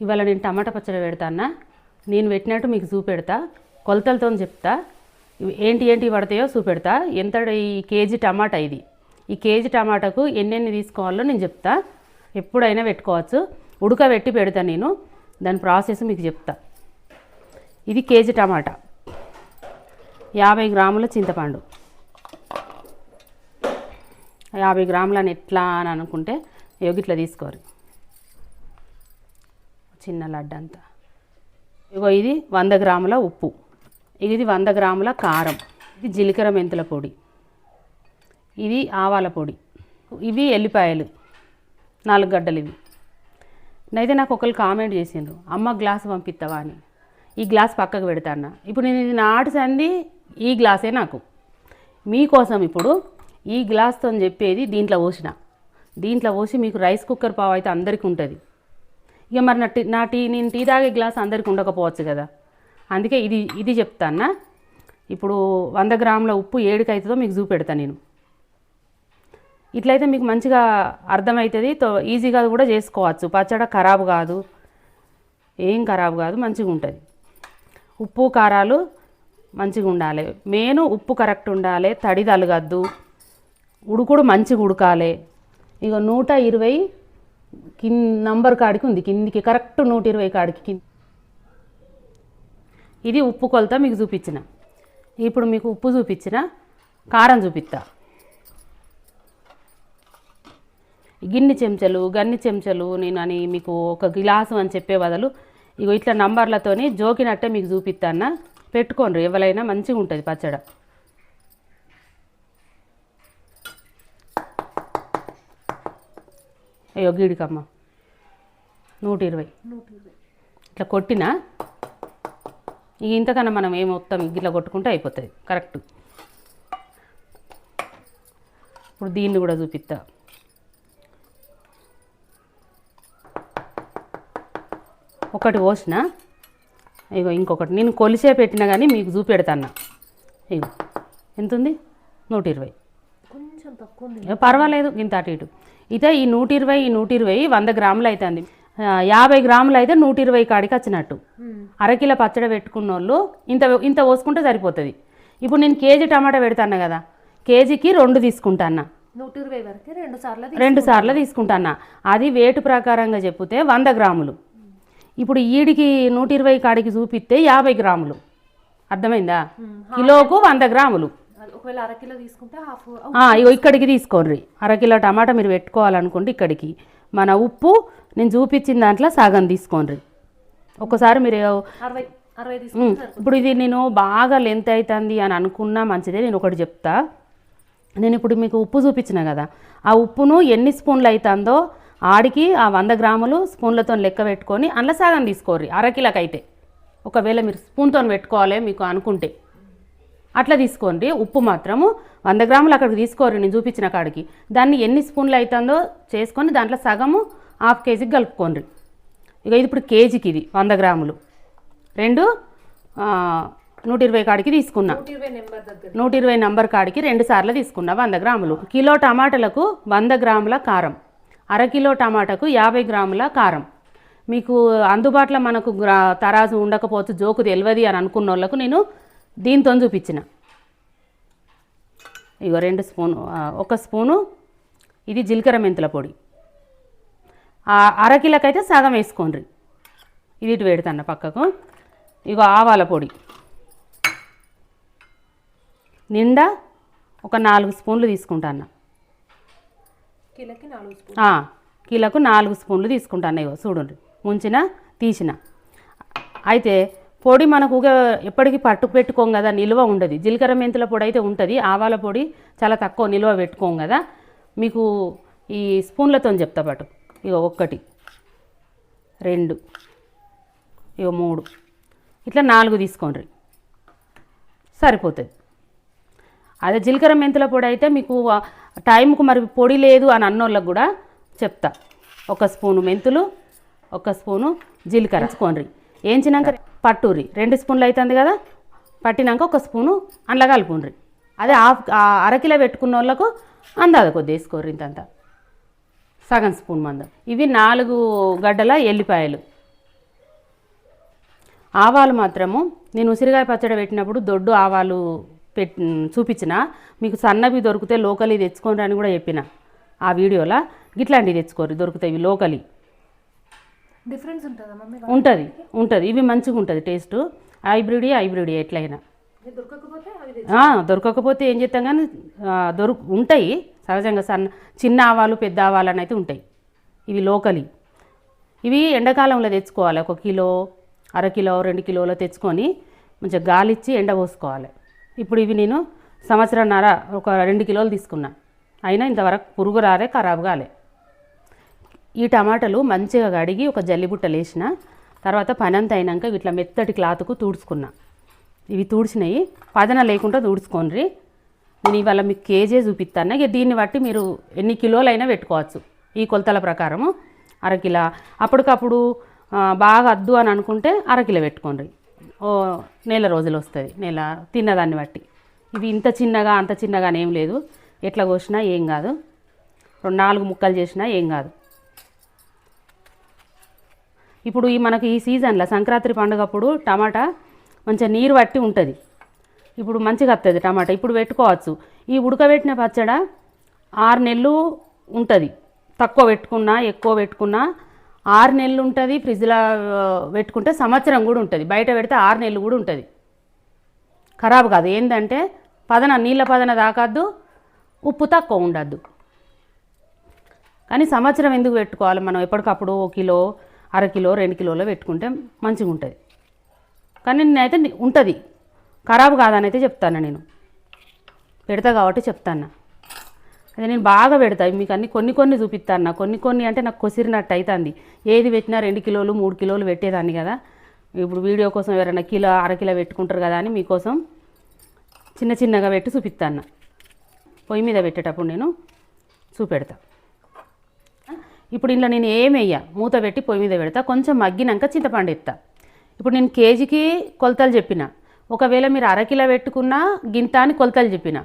ఇవాళ నేను టమాటా పచ్చడి పెడతానా నేను పెట్టినట్టు మీకు చూపెడతా. కొలతలతో చెప్తా. ఏంటి ఏంటి పడతాయో చూపెడతా. ఎంత ఈ కేజీ టమాటా ఇది? ఈ కేజీ టమాటాకు ఎన్నెన్ని తీసుకోవాలో నేను చెప్తా. ఎప్పుడైనా పెట్టుకోవచ్చు. ఉడకబెట్టి పెడతా నేను. దాని ప్రాసెస్ మీకు చెప్తా. ఇది కేజీ టమాటా. యాభై గ్రాముల చింతపండు. యాభై గ్రాములు అని ఎట్లా అని అనుకుంటే యోగిట్లా తీసుకోరు చిన్న లడ్డు అంతా ఇగో ఇది వంద గ్రాముల ఉప్పు. ఇది వంద గ్రాముల కారం. ఇది జీలకర్ర మెంతుల పొడి. ఇది ఆవాల పొడి. ఇవి ఎల్లిపాయలు. నాలుగు గడ్డలు ఇవి. అయితే నాకు ఒకరు కామెంట్ చేసిండ్రు అమ్మ గ్లాస్ పంపిస్తావా అని. ఈ గ్లాస్ పక్కకు పెడతాను ఇప్పుడు నేను ఇది నాటు సంది ఈ గ్లాసే నాకు. మీకోసం ఇప్పుడు ఈ గ్లాస్తో చెప్పేది దీంట్లో పోసిన. దీంట్లో పోసి మీకు రైస్ కుక్కర్ పావు అయితే అందరికీ ఉంటుంది. ఇక మరి నా టీ నా టీ నేను టీ తాగే గ్లాస్ అందరికి ఉండకపోవచ్చు కదా. అందుకే ఇది ఇది చెప్తానా ఇప్పుడు వంద గ్రాముల ఉప్పు ఏడుకి అవుతుందో మీకు చూపెడతాను నేను. ఇట్లయితే మీకు మంచిగా అర్థమవుతుంది తో ఈజీగా కూడా చేసుకోవచ్చు. పచ్చడి ఖరాబ్ కాదు. ఏం ఖరాబ్ కాదు మంచిగా ఉంటుంది. ఉప్పు కారాలు మంచిగా ఉండాలి. మెయిన్ ఉప్పు కరెక్ట్ ఉండాలి తడి తలగద్దు. ఉడుకుడు మంచిగా ఉడకాలి. ఇక నూట ఇరవై కింద నంబర్ కాడికి ఉంది. కిందికి కరెక్ట్ నూట ఇరవై కాడికి కింద. ఇది ఉప్పు కొలత మీకు చూపించిన. ఇప్పుడు మీకు ఉప్పు చూపించిన కారం చూపిస్తా గిన్ని చెంచాలు గన్ని చెంచాలు నేను అని మీకు ఒక గ్లాసు అని చెప్పే బదులు ఇగో ఇట్లా నంబర్లతోని జోకినట్టే మీకు చూపిస్తానా పెట్టుకోండి ఎవరైనా మంచిగా ఉంటుంది పచ్చడి. అయ్యో గీడికమ్మ. నూట ఇరవై ఇట్లా కొట్టినా ఇక ఇంతకన్నా మనం ఏం మొత్తం ఇట్లా కొట్టుకుంటే అయిపోతుంది. కరెక్ట్. ఇప్పుడు దీన్ని కూడా చూపిస్తా. ఒకటి పోసిన ఇగో ఇంకొకటి. నేను కొలిసే పెట్టినా కానీ మీకు చూపెడతాను ఇగో. ఎంత ఉంది నూట ఇరవై తక్కువ పర్వాలేదు ఇంత అటు ఇటు. అయితే ఈ నూట ఇరవై ఈ నూట ఇరవై వంద గ్రాములు అవుతుంది యాభై గ్రాములు అయితే నూట ఇరవై కాడికి వచ్చినట్టు. అరకిలో పచ్చడి పెట్టుకున్న వాళ్ళు ఇంత ఇంత పోసుకుంటే సరిపోతుంది. ఇప్పుడు నేను కేజీ టమాటా పెడతాను కదా కేజీకి రెండు తీసుకుంటాను నూట ఇరవై వరకు రెండు సార్లు రెండు సార్లు తీసుకుంటాను అది వేటు ప్రకారంగా చెప్తే వంద గ్రాములు. ఇప్పుడు ఈడికి నూట ఇరవై కాడికి చూపిస్తే యాభై గ్రాములు. అర్థమైందా? కిలోకు వంద గ్రాములు. ఒకవేళ అరకిలో తీసుకుంటే హాఫ్ ఆ, ఇగో ఇక్కడికి తీసుకోండి అరకిలో టమాటా మీరు పెట్టుకోవాలనుకోండి ఇక్కడికి. మన ఉప్పు నేను చూపించిన దాంట్లో సగం తీసుకోండి ఒకసారి మీరు అరవై అరవై ఇప్పుడు ఇది నేను బాగా లెంత్ అవుతుంది అని అనుకున్నా మంచిదే నేను ఒకటి చెప్తా. నేను ఇప్పుడు మీకు ఉప్పు చూపించిన కదా ఆ ఉప్పును ఎన్ని స్పూన్లు అవుతుందో ఆడికి ఆ వంద గ్రాములు స్పూన్లతో లెక్క పెట్టుకొని అందులో సగం తీసుకోర్రి అరకిలోకి అయితే ఒకవేళ మీరు స్పూన్తో పెట్టుకోవాలి మీకు అనుకుంటే. అట్లా తీసుకోండి. ఉప్పు మాత్రము వంద గ్రాములు అక్కడికి తీసుకోరు నేను చూపించిన కాడికి. దాన్ని ఎన్ని స్పూన్లు అవుతుందో చేసుకొని దాంట్లో సగము హాఫ్ కేజీకి కలుపుకోండి. ఇక ఇది ఇప్పుడు కేజీకి ఇది వంద గ్రాములు. రెండు నూట ఇరవై కాడికి తీసుకున్నా. నూట ఇరవై నెంబర్ కాడికి రెండు సార్లు తీసుకున్నా వంద గ్రాములు. కిలో టమాటాలకు వంద గ్రాముల కారం. అర కిలో టమాటాకు యాభై గ్రాముల కారం. మీకు అందుబాటులో మనకు తరాజు ఉండకపోవచ్చు జోకు తెలియదు అని అనుకున్న వాళ్ళకు నేను దీంతో చూపించిన. ఇగో రెండు స్పూను ఒక స్పూను ఇది జీలకర్ర మెంతుల పొడి. అరకిలకైతే సగం వేసుకోండి ఇది ఇటు పెడతాను పక్కకు. ఇగో ఆవాల పొడి. నిండా ఒక నాలుగు స్పూన్లు తీసుకుంటాను కిలోకు నాలుగు స్పూన్లు. తీసుకుంటాను ఇగో చూడండి ముంచిన తీసిన. అయితే పొడి మనకు ఎప్పటికీ పట్టు పెట్టుకోం కదా నిల్వ ఉండదు. జీలకర్ర మెంతుల పొడి అయితే ఉంటుంది. ఆవాల పొడి చాలా తక్కువ నిల్వ పెట్టుకోం కదా. మీకు ఈ స్పూన్లతో చెప్తా పాటు. ఇక ఒక్కటి రెండు ఇగో మూడు. ఇట్లా నాలుగు తీసుకోండి. సరిపోతుంది. అదే జీలకర్ర మెంతుల పొడి అయితే మీకు టైంకు మరి పొడి లేదు అని అన్నోళ్ళకు కూడా చెప్తా. ఒక స్పూను మెంతులు ఒక స్పూను జీలకర్ర. వేసుకోండి ఏంచినాక పట్టుర్రి. రెండు స్పూన్లు అవుతుంది కదా? పట్టినాక ఒక స్పూను అందులో కలుపుండ్రి. అదే హాఫ్ అరకిలో పెట్టుకున్న వాళ్ళకు అందాద కొద్ది వేసుకోర్రి ఇంతంత. సగం స్పూన్ మందం. ఇవి నాలుగు గడ్డల ఎల్లిపాయలు. ఆవాలు మాత్రము నేను ఉసిరికాయ పచ్చడి పెట్టినప్పుడు దొడ్డు ఆవాలు పెట్ చూపించిన. మీకు సన్నవి దొరికితే లోకలి తెచ్చుకోండి అని కూడా చెప్పిన. ఆ వీడియోలో గిట్లాంటివి తెచ్చుకోరు దొరుకుతాయి ఇవి లోకలి. డిఫరెన్స్ ఉంటుందా మమ్మీ ఉంటుంది ఉంటుంది. ఇవి మంచిగా ఉంటుంది టేస్ట్. హైబ్రిడ్ హైబ్రిడ్ ఎట్లయినా. దొరకకపోతే ఏం చేస్తాం కానీ దొరుకు ఉంటాయి. సహజంగా సన్న చిన్న ఆవాలు పెద్ద ఆవాలు అని అయితే ఉంటాయి. ఇవి లోకలి ఇవి ఎండాకాలంలో తెచ్చుకోవాలి. ఒక కిలో అర కిలో రెండు కిలోలో తెచ్చుకొని మంచిగా గాలిచ్చి ఎండ పోసుకోవాలి. ఇప్పుడు ఇవి నేను సంవత్సరంన్నర ఒక రెండు కిలోలు తీసుకున్నా. అయినా ఇంతవరకు పురుగు రాలే ఖరాబ్ కాలే. ఈ టమాటాలు మంచిగా కడిగి ఒక జల్లిబుట్టలు వేసిన తర్వాత పనంత అయినాక ఇట్లా మెత్తటి క్లాత్కు తుడుచుకున్నా. ఇవి తుడిచినాయి. పదన లేకుండా తుడుచుకోండి నేను ఇవాళ మీకు కేజీ చూపిస్తాను. ఇక దీన్ని బట్టి మీరు ఎన్ని కిలోలైనా పెట్టుకోవచ్చు. ఈ కొలతల ప్రకారము అరకిలో అప్పటికప్పుడు బాగా అద్దు అని అనుకుంటే అరకిలో పెట్టుకోండి ఓ నెల రోజులు వస్తుంది. నెల తిన్నదాన్ని బట్టి. ఇవి ఇంత చిన్నగా అంత చిన్నగా ఏం లేదు. ఎట్లా కోసినా ఏం కాదు. రెండు నాలుగు ముక్కలు చేసినా ఏం కాదు. ఇప్పుడు ఈ మనకి ఈ సీజన్లో సంక్రాంతి పండుగప్పుడు టమాటా మంచిగా నీరు పట్టి ఉంటుంది. ఇప్పుడు మంచిగా వస్తుంది టమాటా. ఇప్పుడు పెట్టుకోవచ్చు. ఈ ఉడకబెట్టిన పచ్చడ ఆరు నెలలు ఉంటుంది. తక్కువ పెట్టుకున్నా ఎక్కువ పెట్టుకున్నా ఆరు నెలలు ఉంటుంది. ఫ్రిడ్జ్లో పెట్టుకుంటే సంవత్సరం కూడా ఉంటుంది. బయట పెడితే ఆరు నెలలు కూడా ఉంటుంది. ఖరాబ్ కాదు. ఏంటంటే పదన నీళ్ళ పదన తాకద్దు ఉప్పు తక్కువ ఉండద్దు. కానీ సంవత్సరం ఎందుకు పెట్టుకోవాలి మనం? ఎప్పటికప్పుడు ఓ కిలో అరకిలో రెండు కిలోలో పెట్టుకుంటే మంచిగా ఉంటుంది కానీ నేనైతే ఉంటుంది. ఖరాబ్ కాదని అయితే చెప్తాను నేను. పెడతా కాబట్టి చెప్తాను అదే నేను బాగా పెడతా. మీకు అన్ని కొన్ని కొన్ని చూపిస్తాను కొన్ని కొన్ని అంటే నాకు కొసిరినట్టు అవుతుంది ఏది పెట్టినా రెండు కిలోలు మూడు కిలోలు పెట్టేదాన్ని కదా. ఇప్పుడు వీడియో కోసం ఎవరైనా కిలో అరకిలో పెట్టుకుంటారు కదా అని మీకోసం చిన్న చిన్నగా పెట్టి చూపిస్తాను పొయ్యి మీద పెట్టేటప్పుడు నేను చూపెడతా. ఇప్పుడు ఇంట్లో నేను ఏం వేయ మూత పెట్టి పొయ్యి మీద పెడతా కొంచెం మగ్గినాక చింతపండు ఎత్తా. ఇప్పుడు నేను కేజీకి కొలతలు చెప్పిన. ఒకవేళ మీరు అరకిలో పెట్టుకున్నా గింత అని కొలతలు చెప్పిన.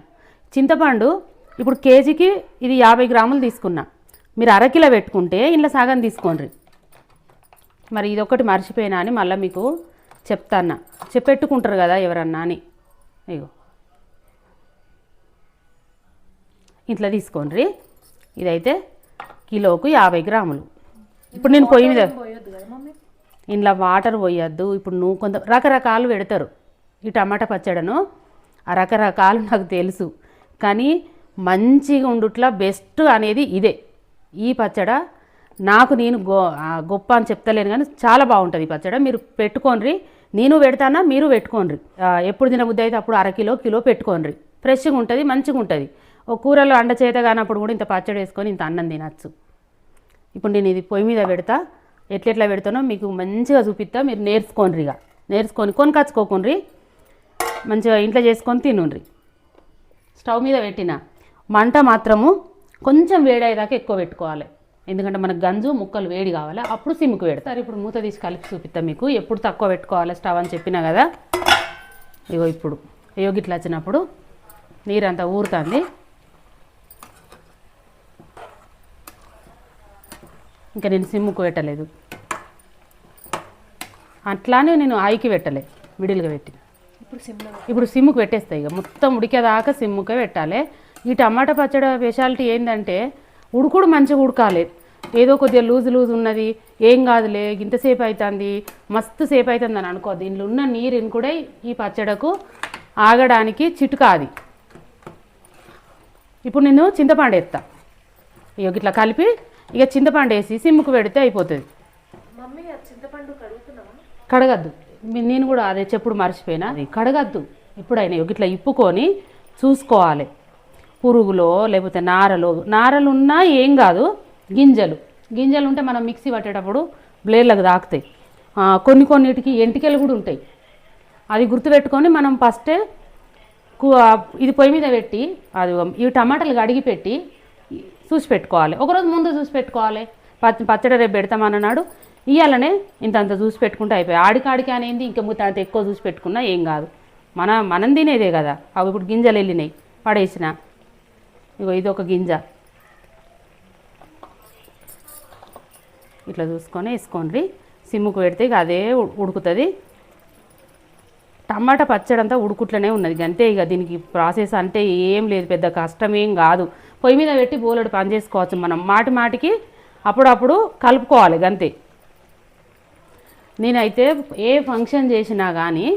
చింతపండు ఇప్పుడు కేజీకి ఇది యాభై గ్రాములు తీసుకున్నా. మీరు అరకిలో పెట్టుకుంటే ఇంట్లో సగం తీసుకోండి. మరి ఇది ఒకటి మర్చిపోయినా అని మళ్ళీ మీకు చెప్తాన్నా. చెప్పెట్టుకుంటారు కదా ఎవరన్నా అని. అయ్యో ఇట్లా తీసుకోండి. ఇదైతే కిలోకు యాభై గ్రాములు. ఇప్పుడు నేను పొయ్యి మీద ఇంట్లో వాటర్ పోయొద్దు. ఇప్పుడు నువ్వు కొంత రకరకాలు పెడతారు. ఈ టమాటా పచ్చడను ఆ రకరకాలు నాకు తెలుసు. కానీ మంచిగా ఉండుట్లా బెస్ట్ అనేది ఇదే. ఈ పచ్చడ నాకు నేను గో గొప్ప అని చెప్తలేను కానీ చాలా బాగుంటుంది ఈ పచ్చడ. మీరు పెట్టుకోండి నేను పెడతానా మీరు పెట్టుకోండి ఎప్పుడు తినబుద్ధి అయితే అప్పుడు అరకిలో కిలో పెట్టుకోండి ఫ్రెష్గా ఉంటుంది మంచిగా ఉంటుంది. ఓ కూరలో అండ చేత కానప్పుడు కూడా ఇంత పచ్చడి వేసుకొని ఇంత అన్నం తినచ్చు. ఇప్పుడు నేను ఇది పొయ్యి మీద పెడతా. ఎట్లెట్లా పెడతానో మీకు మంచిగా చూపిస్తా. మీరు నేర్చుకోండి ఇక. నేర్చుకొని కొనుకొచ్చుకోకుండ్రి. మంచిగా ఇంట్లో చేసుకొని తినుండ్రి. స్టవ్ మీద పెట్టిన మంట మాత్రము కొంచెం వేడయ్యేదాకా ఎక్కువ పెట్టుకోవాలి. ఎందుకంటే మనకు గంజు ముక్కలు వేడి కావాలి. అప్పుడు సిమ్కు పెడతారు ఇప్పుడు మూత తీసి కలిపి చూపిస్తా మీకు. ఎప్పుడు తక్కువ పెట్టుకోవాలి స్టవ్ అని చెప్పినా కదా. ఇగో ఇప్పుడు ఇగో గిట్లా వచ్చినప్పుడు నీరంతా ఊరుతుంది. ఇంకా నేను సిమ్ముకు పెట్టలేదు. అట్లానే నేను ఆయికి పెట్టలే మిడిల్గా పెట్టిన. ఇప్పుడు సిమ్లో ఇప్పుడు సిమ్ముకు పెట్టేస్తాయి ఇక. మొత్తం ఉడికేదాకా సిమ్ముకే పెట్టాలి. ఈ టమాటా పచ్చడి స్పెషాలిటీ ఏంటంటే ఉడుకుడు మంచిగా ఉడకాలి. ఏదో కొద్దిగా లూజ్ లూజ్ ఉన్నది ఏం కాదులే ఇంతసేపు అవుతుంది మస్తు సేపు అవుతుంది అని అనుకో. దీనిలో ఉన్న నీరుని కూడా ఈ పచ్చడకు ఆగడానికి చిటుక అది. ఇప్పుడు నేను చింతపండు ఎత్తా. ఇట్లా కలిపి ఇక చింతపండు వేసి సిమ్ముకు పెడితే అయిపోతుంది. కడగద్దు. నేను కూడా అదే చెప్పుడు మర్చిపోయినా. అది కడగద్దు. ఇప్పుడైనా ఇట్లా ఇప్పుకొని చూసుకోవాలి. పురుగులో లేకపోతే నారలో. నారలు ఉన్నా ఏం కాదు గింజలు. గింజలు ఉంటే మనం మిక్సీ పట్టేటప్పుడు బ్లేడ్లకు తాకుతాయి. కొన్ని కొన్నిటికి ఎంటికలు కూడా ఉంటాయి. అది గుర్తుపెట్టుకొని మనం ఫస్టే ఇది పొయ్యి మీద పెట్టి అది ఈ టమాటాలు కడిగి పెట్టి చూసి పెట్టుకోవాలి. ఒకరోజు ముందు చూసి పెట్టుకోవాలి. పచ్చ పచ్చడి రేపు పెడతామన్నాడు ఇవ్వాలనే ఇంత అంత చూసి పెట్టుకుంటే అయిపోయి ఆడికాడికి అనేది ఇంకా ముత్త అంత ఎక్కువ చూసి పెట్టుకున్నా ఏం కాదు. మన మనం తినేదే కదా. అవి ఇప్పుడు గింజలు వెళ్ళినాయి. పడేసిన. ఇగో ఇది ఒక గింజ. ఇట్లా చూసుకొని వేసుకోండి. సిమ్ముకు పెడితే ఇక అదే ఉడుకుతుంది. టమాటా పచ్చడి అంతా ఉడుకుట్లనే ఉన్నది. అంతే ఇక దీనికి ప్రాసెస్ అంటే ఏం లేదు పెద్ద కష్టం ఏం కాదు. పొయ్యి మీద పెట్టి బోలెడు పని చేసుకోవచ్చు మనం. మాటి మాటికి అప్పుడప్పుడు కలుపుకోవాలి అంతే. నేనైతే ఏ ఫంక్షన్ చేసినా కానీ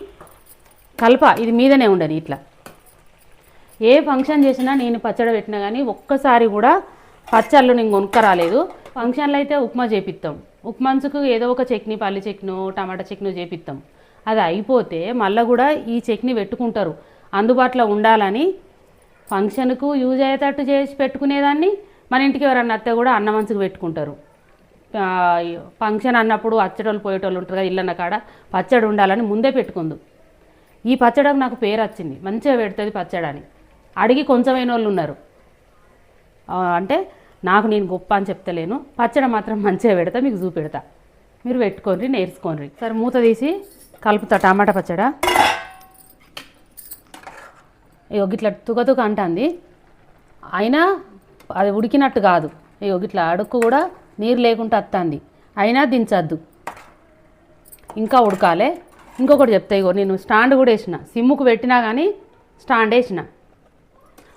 కలప ఇది మీదనే ఉండదు ఇట్లా. ఏ ఫంక్షన్ చేసినా నేను పచ్చడి పెట్టినా కానీ ఒక్కసారి కూడా పచ్చళ్ళు నేను కొనుక్కరాలేదు. ఫంక్షన్లు ఫంక్షన్లో అయితే ఉప్మా చేపిస్తాం ఉప్మాన్సుకు ఏదో ఒక చట్నీ పల్లి చట్నీ టమాటా చట్నీ చేపిస్తాం అది అయిపోతే మళ్ళీ కూడా ఈ చట్నీ పెట్టుకుంటారు. అందుబాటులో ఉండాలని ఫంక్షన్కు యూజ్ అయ్యేటట్టు చేసి పెట్టుకునేదాన్ని. మన ఇంటికి ఎవరన్నా అత్తే కూడా అన్న మంచుకు పెట్టుకుంటారు. ఫంక్షన్ అన్నప్పుడు అచ్చడోళ్ళు పోయేటోళ్ళు ఉంటారు కదా ఇల్లన్న కాడ పచ్చడి ఉండాలని ముందే పెట్టుకుందు. ఈ పచ్చడికి నాకు పేరు వచ్చింది మంచిగా పెడుతుంది పచ్చడి అని అడిగి కొంచెమైన వాళ్ళు ఉన్నారు అంటే నాకు నేను గొప్ప అని చెప్తలేను. పచ్చడి మాత్రం మంచిగా పెడతా మీకు చూపెడతా. మీరు పెట్టుకోండి నేర్చుకోండి. సరే మూత తీసి కలుపుతా టమాటా పచ్చడా. ఇగో గిట్లా తుగతుక అంటుంది. అయినా అది ఉడికినట్టు కాదు. ఇగో గిట్లా అడుక్కు కూడా నీరు లేకుండా వస్తుంది అయినా దించద్దు. ఇంకా ఉడకాలే. ఇంకొకటి చెప్తా ఇగో నేను స్టాండ్ కూడా వేసిన. సిమ్ముకు పెట్టినా కానీ స్టాండ్ వేసిన.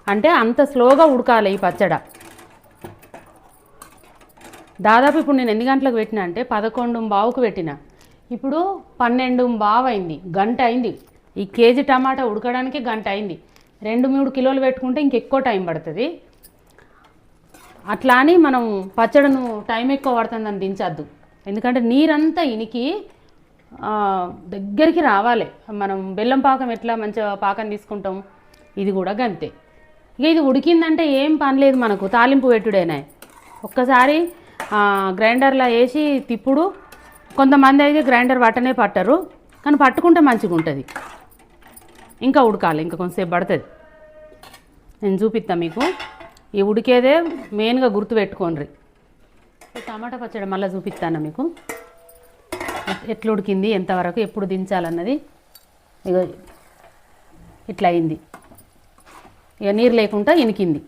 అంటే అంత స్లోగా ఉడకాలి ఈ పచ్చడ. దాదాపు ఇప్పుడు నేను ఎన్ని గంటలకు పెట్టినా అంటే పదకొండు బావుకు పెట్టిన. ఇప్పుడు పన్నెండు బావైంది గంట అయింది ఈ కేజీ టమాటా ఉడకడానికి గంట అయింది రెండు మూడు కిలోలు పెట్టుకుంటే ఇంకెక్కువ టైం పడుతుంది. అట్లా అని మనం పచ్చడిను టైం ఎక్కువ పడుతుందని దించద్దు. ఎందుకంటే నీరంతా ఇనికి దగ్గరికి రావాలి. మనం బెల్లం పాకం ఎట్లా మంచిగా పాకం తీసుకుంటాం? ఇది కూడా గంతే. ఇక ఇది ఉడికిందంటే ఏం పని లేదు మనకు. తాలింపు పెట్టుడేనా. ఒక్కసారి గ్రైండర్లో వేసి తిప్పుడు. కొంతమంది అయితే గ్రైండర్ పట్టనే పట్టరు కానీ పట్టుకుంటే మంచిగా ఉంటుంది ఇంకా ఉడకాలి ఇంకా కొంతసేపు పడుతుంది. నేను చూపిస్తాను మీకు. ఈ ఉడికేదే మెయిన్గా గుర్తుపెట్టుకోండి టమాటా పచ్చడి మళ్ళీ చూపిస్తాను మీకు? ఎట్లా ఉడికింది ఎంతవరకు ఎప్పుడు దించాలన్నది? ఇక ఇట్లా అయింది. ఇక నీరు లేకుండా ఇనికింది.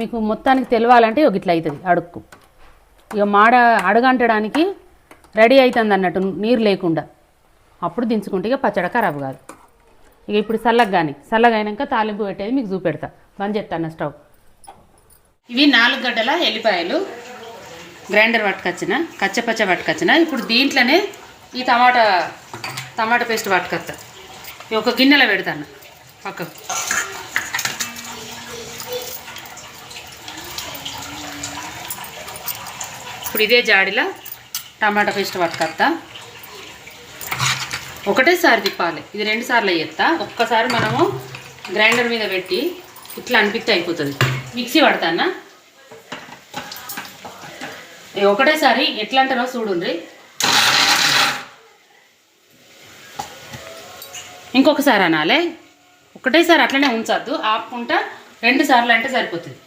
మీకు మొత్తానికి తెలియాలంటే ఇక ఇట్లా అవుతుంది అడుక్కు. ఇక మాడ అడగంటడానికి రెడీ అవుతుంది అన్నట్టు నీరు లేకుండా. అప్పుడు దించుకుంటే ఇక పచ్చడి ఖరాబ్ కాదు. ఇక ఇప్పుడు చల్లగా కానీ చల్లగా అయినాక తాలింపు పెట్టేది మీకు చూపెడతా. బంద్ చేస్తాను స్టవ్. ఇవి నాలుగు గడ్డల ఎల్లిపాయలు. గ్రైండర్ పట్టుకొచ్చిన కచ్చపచ్చ పట్టుకొచ్చిన. ఇప్పుడు దీంట్లోనే ఈ టమాటా టమాటా పేస్ట్ పట్టుకొస్తా ఇవి ఒక గిన్నెలో పెడతాను. పక్కకు. ఇప్పుడు ఇదే జాడిలో టమాటా పేస్ట్ పట్టుకొస్తా ఒకటేసారి తిప్పాలి. ఇది రెండు సార్లు అయ్యేస్తా ఒక్కసారి మనము గ్రైండర్ మీద పెట్టి ఇట్లా అనిపిస్తే అయిపోతుంది. మిక్సీ పడతానా? ఒకటేసారి ఎట్లా అంటారో చూడుండ్రి. ఇంకొకసారి అనాలే. ఒకటేసారి అట్లనే ఉంచద్దు. ఆపుకుంటా రెండు సార్లు అంటే సరిపోతుంది.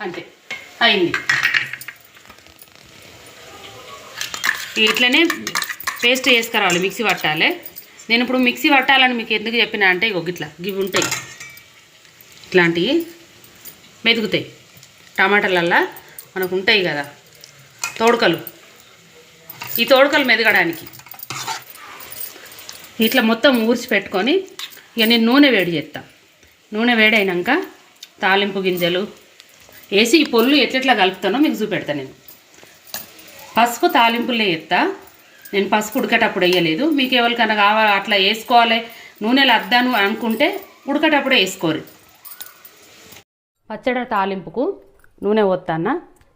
అంతే. అయింది. ఇట్లనే పేస్ట్ చేసుకురావాలి మిక్సీ పట్టాలి. నేను ఇప్పుడు మిక్సీ పట్టాలని మీకు ఎందుకు చెప్పినా అంటే ఇగో ఇట్లా ఇవి ఉంటాయి. ఇట్లాంటివి మెదుగుతాయి. టమాటాలల్లా మనకు ఉంటాయి కదా తోడుకలు. ఈ తోడుకలు మెదగడానికి. ఇట్లా మొత్తం ఊర్చి పెట్టుకొని ఇక నేను నూనె వేడి చేస్తా. నూనె వేడైనాక తాలింపు గింజలు వేసి ఈ పొల్లు ఎట్లెట్లా కలుపుతానో మీకు చూపెడతాను నేను. పసుపు తాలింపులే ఎత్తా. నేను పసుపు ఉడికేటప్పుడు వేయలేదు. మీకు ఎవరికైనా కావాలి అట్లా వేసుకోవాలి. నూనెలు అద్దాను అనుకుంటే ఉడకటప్పుడే వేసుకోరు. పచ్చడి తాలింపుకు నూనె పోతాన్న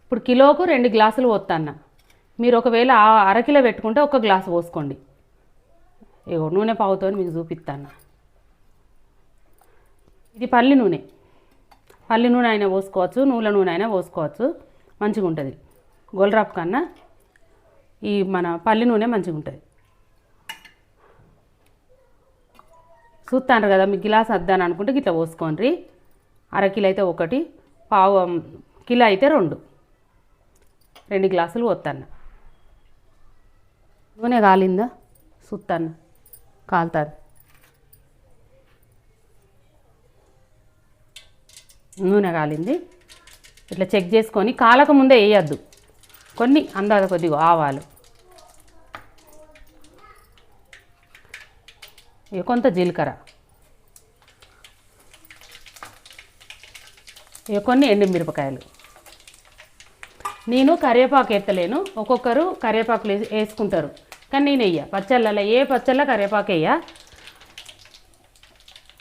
ఇప్పుడు కిలోకు రెండు గ్లాసులు పోతాన్న మీరు ఒకవేళ అరకిలో పెట్టుకుంటే ఒక గ్లాసు పోసుకోండి. ఇగో నూనె పావుతో మీకు చూపిస్తాను ఇది పల్లి నూనె. పల్లి నూనె అయినా పోసుకోవచ్చు నూనె నూనె అయినా పోసుకోవచ్చు. మంచిగా ఉంటుంది గోల్రాప్ కన్నా ఈ మన పల్లి నూనె మంచిగా ఉంటుంది చూస్తాను కదా మీకు గిలాస్ అద్దాను అనుకుంటే ఇట్లా పోసుకోండి అరకిలో అయితే ఒకటి పావు కిలో అయితే రెండు. రెండు గ్లాసులు పోతాను నూనె కాలిందా? చూస్తాను కాలుతాను నూనె కాలింది. ఇట్లా చెక్ చేసుకొని కాలక ముందే వేయద్దు. కొన్ని అందాజ కొద్దిగా ఆవాలు. ఇక కొంత జీలకర్ర. ఇక కొన్ని ఎండుమిరపకాయలు. నేను కరివేపాకు ఎత్తలేను. ఒక్కొక్కరు కరివేపాకులు వేసుకుంటారు. కానీ నేను వెయ్య పచ్చళ్ళలో ఏ పచ్చళ్ళ కరివేపాకు వేయ?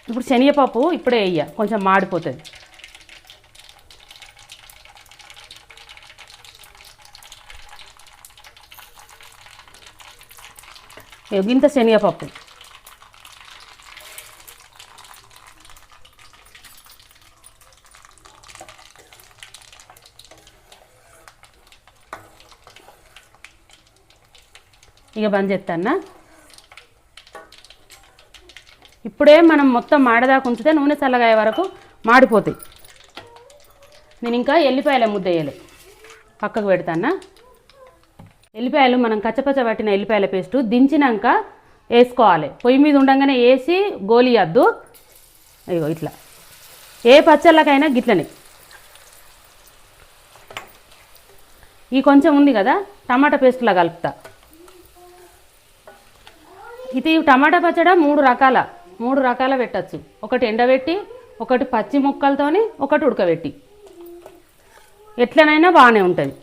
ఇప్పుడు శనగపప్పు ఇప్పుడే వేయ. కొంచెం మాడిపోతుంది. ఇంత శనగపప్పు ఇక బంద్ చేస్తానా ఇప్పుడే మనం మొత్తం మాడదాకా ఉంచితే నూనె చల్లగాయ వరకు మాడిపోతాయి. నేను ఇంకా ఎల్లిపాయల ముద్ద వేయలే. పక్కకు పెడతానా ఎల్లిపాయలు మనం కచ్చపచ్చ పట్టిన ఎల్లిపాయల పేస్టు దించినాక వేసుకోవాలి. పొయ్యి మీద ఉండగానే వేసి గోలియద్దు అయ్యో ఇట్లా. ఏ పచ్చళ్ళకైనా గిట్లనే. ఈ కొంచెం ఉంది కదా టమాటా పేస్ట్లా కలుపుతా. ఇది టమాటా పచ్చడి మూడు రకాల మూడు రకాల పెట్టచ్చు. ఒకటి ఎండబెట్టి ఒకటి పచ్చి ముక్కలతోని ఒకటి ఉడకబెట్టి. ఎట్లనైనా బాగానే ఉంటుంది.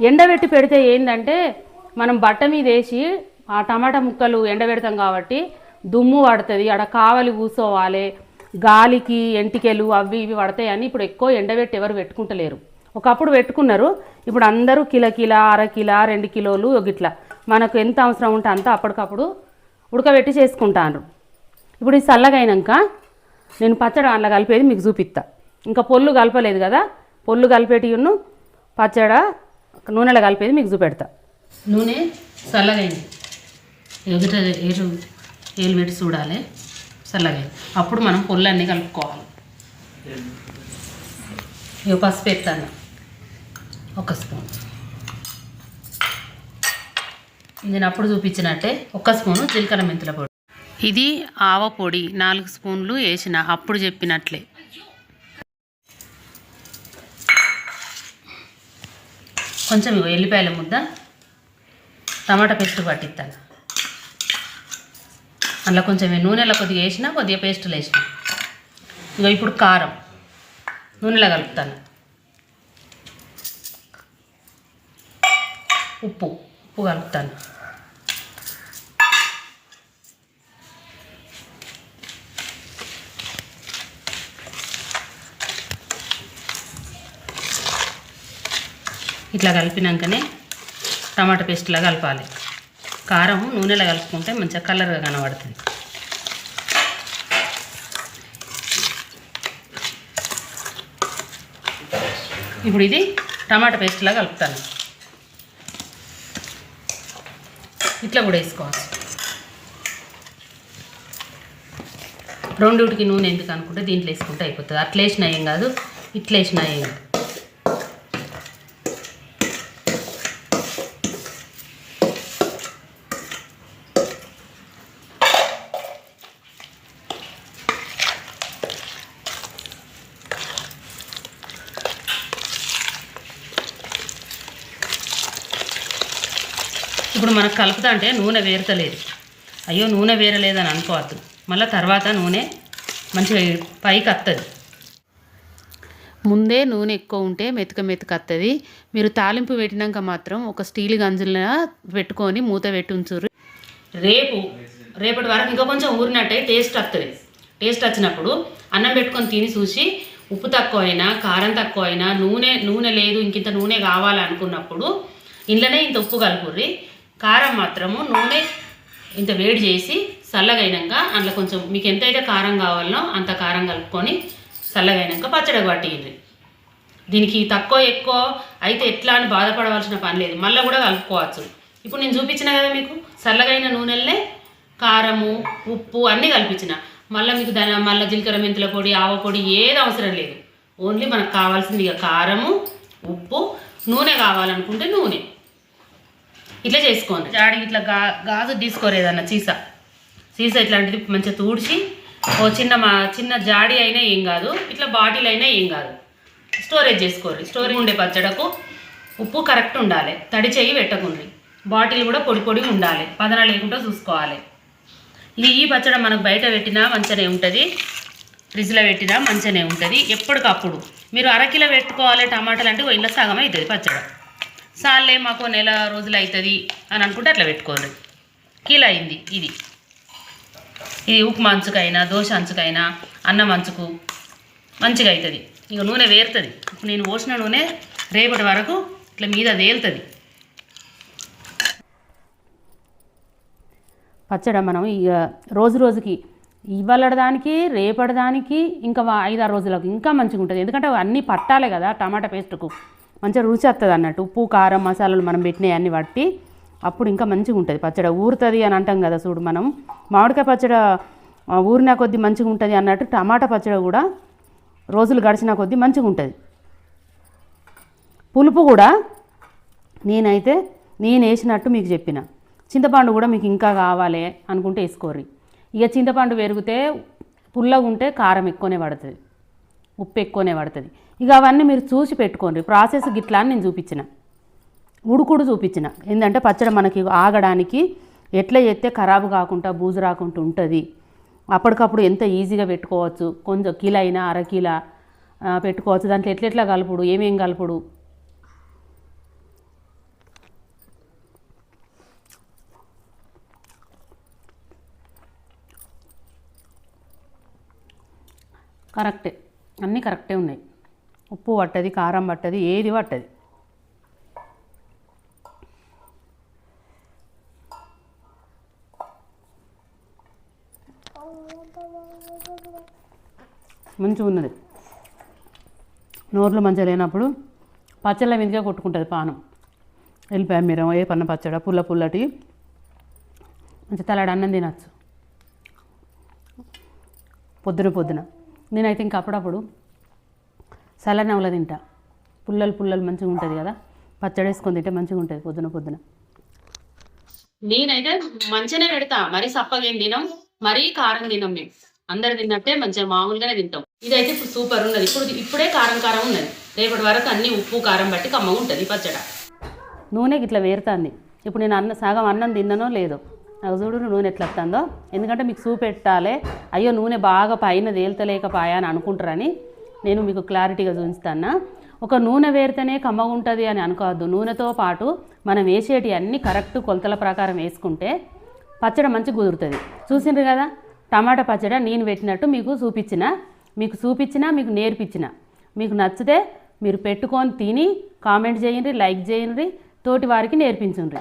ఎండబెట్టి పెడితే ఏంటంటే మనం బట్ట మీద వేసి ఆ టమాటా ముక్కలు ఎండబెడతాం కాబట్టి దుమ్ము పడుతుంది. అక్కడ కావలి కూసోవాలి గాలికి ఎంటికెలు అవి ఇవి పడతాయని ఇప్పుడు ఎక్కువ ఎండబెట్టి ఎవరు పెట్టుకుంటలేరు. ఒకప్పుడు పెట్టుకున్నారు. ఇప్పుడు అందరూ కిలో కిలో అర కిలో రెండు కిలోలు గిట్లా. మనకు ఎంత అవసరం ఉంటే అంత అప్పటికప్పుడు ఉడకబెట్టి చేసుకుంటాను ఇప్పుడు ఈ చల్లగా నేను పచ్చడి అందులో కలిపేది మీకు చూపిస్తా. ఇంకా పొల్లు కలపలేదు కదా? పొల్లు కలిపేటి పచ్చడ నూనెలో కలిపేది మీకు చూపెడతా. నూనె చల్లగైంది. ఎదుట ఏరు ఏలు పెట్టి చూడాలి. చల్లగైంది. అప్పుడు మనం పొల్లన్నీ కలుపుకోవాలి. ఇక పసుపు ఎత్తాను ఒక స్పూన్. నేను అప్పుడు చూపించినట్టే ఒక స్పూను జీలకర్ర మెంతుల పొడి. ఇది ఆవ పొడి. నాలుగు స్పూన్లు వేసిన. అప్పుడు చెప్పినట్లే. కొంచెం ఇగో ఎల్లిపాయల ముద్ద టమాటా పేస్ట్ పట్టిస్తాను అందులో కొంచెం నూనెలో కొద్దిగా వేసిన కొద్దిగా పేస్టులు వేసిన. ఇగో ఇప్పుడు కారం నూనెలో కలుపుతాను. ఉప్పు ఉప్పు కలుపుతాను. ఇట్లా కలిపినాకనే టమాటా పేస్ట్లా కలపాలి. కారం నూనెలో కలుపుకుంటే మంచిగా కలర్గా కనబడుతుంది. ఇప్పుడు ఇది టమాటా పేస్ట్లా కలుపుతాను. ఇట్లా కూడా వేసుకోవచ్చు. రెండుటికి నూనె ఎందుకు అనుకుంటే దీంట్లో వేసుకుంటే అయిపోతుంది. అట్లా వేసినా ఏం కాదు ఇట్లా వేసినా ఏం కాదు. ఇప్పుడు మనకు కలుపుతా అంటే నూనె వేరతలేదు అయ్యో నూనె వేరలేదని అనుకోవద్దు. మళ్ళీ తర్వాత నూనె మంచిగా పైకి వస్తుంది ముందే నూనె ఎక్కువ ఉంటే మెతుక మెతుక వస్తుంది మీరు తాలింపు పెట్టినాక మాత్రం ఒక స్టీల్ గంజుల పెట్టుకొని మూత పెట్టి ఉంచుర్రు. రేపు రేపటి వరకు ఇంకా కొంచెం ఊరినట్టే టేస్ట్ వస్తుంది టేస్ట్ వచ్చినప్పుడు అన్నం పెట్టుకొని తిని చూసి ఉప్పు తక్కువ అయినా కారం తక్కువ అయినా నూనె నూనె లేదు ఇంకింత నూనె కావాలనుకున్నప్పుడు ఇంట్లోనే ఇంత ఉప్పు కలుపుర్రి. కారం మాత్రము నూనె ఇంత వేడి చేసి చల్లగైనాక అందులో కొంచెం మీకు ఎంతైతే కారం కావాలనో అంత కారం కలుపుకొని చల్లగైనాక పచ్చడి పట్టింది దీనికి తక్కువ ఎక్కువ అయితే ఎట్లా అని బాధపడవలసిన పని లేదు. మళ్ళీ కూడా కలుపుకోవచ్చు. ఇప్పుడు నేను చూపించిన కదా మీకు చల్లగైన నూనెలనే కారము ఉప్పు అన్నీ కల్పించిన. మళ్ళీ మీకు దాని మళ్ళీ జీలకర్ర మెంతుల పొడి ఆవ పొడి ఏది అవసరం లేదు. ఓన్లీ మనకు కావాల్సింది ఇక కారము ఉప్పు నూనె కావాలనుకుంటే నూనె. ఇట్లా చేసుకోండి. జాడి ఇట్లా గా గాజు తీసుకోరు సీసా సీసా ఇట్లాంటిది మంచిగా తూడ్చి ఓ చిన్న మా చిన్న జాడి అయినా ఏం కాదు ఇట్లా బాటిల్ అయినా ఏం కాదు. స్టోరేజ్ చేసుకోరు. స్టోరేజ్ ఉండే పచ్చడకు ఉప్పు కరెక్ట్ ఉండాలి. తడి చేయి పెట్టకుండ్రి బాటిల్ కూడా పొడి పొడి ఉండాలి. పదన లేకుండా చూసుకోవాలి. ఇది ఈ పచ్చడి మనకు బయట పెట్టినా మంచిగానే ఉంటుంది. ఫ్రిడ్జ్లో పెట్టినా మంచిగానే ఉంటుంది. ఎప్పటికప్పుడు. మీరు అరకిలో పెట్టుకోవాలి టమాటాలు అంటే ఇళ్ళ సగం అవుతుంది పచ్చడి. సార్లే మాకు నెల రోజులు అవుతుంది అని అనుకుంటే అట్లా పెట్టుకోరు కిలో అయింది ఇది. ఇది ఉప్మా అంచుకైనా దోశ అంచుకైనా అన్నం అంచుకు మంచిగా అవుతుంది ఇక నూనె వేరుతుంది. ఇప్పుడు నేను పోసిన నూనె రేపటి వరకు ఇట్లా మీద తేలుతుంది. పచ్చడి మనం ఇక రోజు రోజుకి ఇవాళ దానికి రేపటి దానికి ఇంకా ఐదారు రోజులకు ఇంకా మంచిగా ఉంటుంది ఎందుకంటే అన్నీ పట్టాలి కదా టమాటా పేస్ట్కు. మంచిగా రుచి వస్తుంది అన్నట్టు. ఉప్పు కారం మసాలాలు మనం పెట్టినవన్నీ పట్టి అప్పుడు ఇంకా మంచిగా ఉంటుంది. పచ్చడి ఊరుతుంది అని అంటాం కదా చూడు మనం. మామిడికాయ పచ్చడి ఊరిన కొద్దీ మంచిగా ఉంటుంది అన్నట్టు టమాటా పచ్చడి కూడా రోజులు గడిచిన కొద్దీ మంచిగా ఉంటుంది. పులుపు కూడా నేనైతే నేను వేసినట్టు మీకు చెప్పిన. చింతపండు కూడా మీకు ఇంకా కావాలి అనుకుంటే వేసుకోర్రి. ఇక చింతపండు పెరిగితే పుల్లగా ఉంటే కారం ఎక్కువనే పడుతుంది. ఉప్పు ఎక్కువనే పడుతుంది. ఇక అవన్నీ మీరు చూసి పెట్టుకోండి. ప్రాసెస్ గిట్లా అని నేను చూపించిన. ఉడుకుడు చూపించిన. ఏంటంటే పచ్చడి మనకి ఆగడానికి ఎట్లా చేస్తే ఖరాబు కాకుండా బూజు రాకుండా ఉంటుంది. అప్పటికప్పుడు ఎంత ఈజీగా పెట్టుకోవచ్చు. కొంచెం కిలో అయినా అర కిలో పెట్టుకోవచ్చు. దాంట్లో ఎట్లెట్లా కలుపుడు? ఏమేం కలుపుడు? కరెక్టే. అన్నీ కరెక్టే ఉన్నాయి. ఉప్పు పట్టది కారం పట్టది ఏది పట్టది. మంచిగా ఉన్నది. నోర్లు మంచిగా లేనప్పుడు పచ్చళ్ళ మీదుగా కొట్టుకుంటుంది పానం. వెళ్ళిపోయా మీరు ఏ పన్న పచ్చడ పుల్ల పుల్లటి. మంచి తలాడు అన్నం తినచ్చు. పొద్దున పొద్దున. నేనైతే ఇంకా సలనవల తింటా? పుల్లలు పుల్లలు మంచిగా ఉంటుంది కదా. పచ్చడి వేసుకొని తింటే మంచిగా ఉంటుంది పొద్దున పొద్దున. నేనైతే మంచిగానే పెడతా. మరీ సప్పగేం తినం మరీ కారం తినం మేము. అందరు తిన్నట్టే మంచిగా మామూలుగానే తింటాం. ఇదైతే ఇప్పుడు సూపర్ ఉన్నది. ఇప్పుడు ఇప్పుడే కారం కారం ఉన్నది. రేపటి వరకు అన్ని ఉప్పు కారం బట్టి కమ్మగా ఉంటుంది పచ్చడ. నూనె ఇట్లా వేరుతుంది. ఇప్పుడు నేను అన్న సగం అన్నం తిన్నానో లేదో. నాకు చూడు నూనె ఎట్లా వస్తుందో. ఎందుకంటే మీకు సూప్ పెట్టాలి. అయ్యో నూనె బాగా పైన తేల్తలేకపాయా అని అనుకుంటారని నేను మీకు క్లారిటీగా చూపిస్తాను? ఒక నూనె వేరితేనే కమ్మగా ఉంటుంది అని అనుకోవద్దు. నూనెతో పాటు మనం వేసేటి అన్నీ కరెక్ట్ కొలతల ప్రకారం వేసుకుంటే పచ్చడి మంచి కుదురుతుంది. చూసిండ్రు కదా? టమాటా పచ్చడి నేను పెట్టినట్టు మీకు చూపించిన. మీకు చూపించిన మీకు నేర్పించిన. మీకు నచ్చితే మీరు పెట్టుకొని తిని కామెంట్ చేయండి లైక్ చేయండి తోటి వారికి నేర్పించండి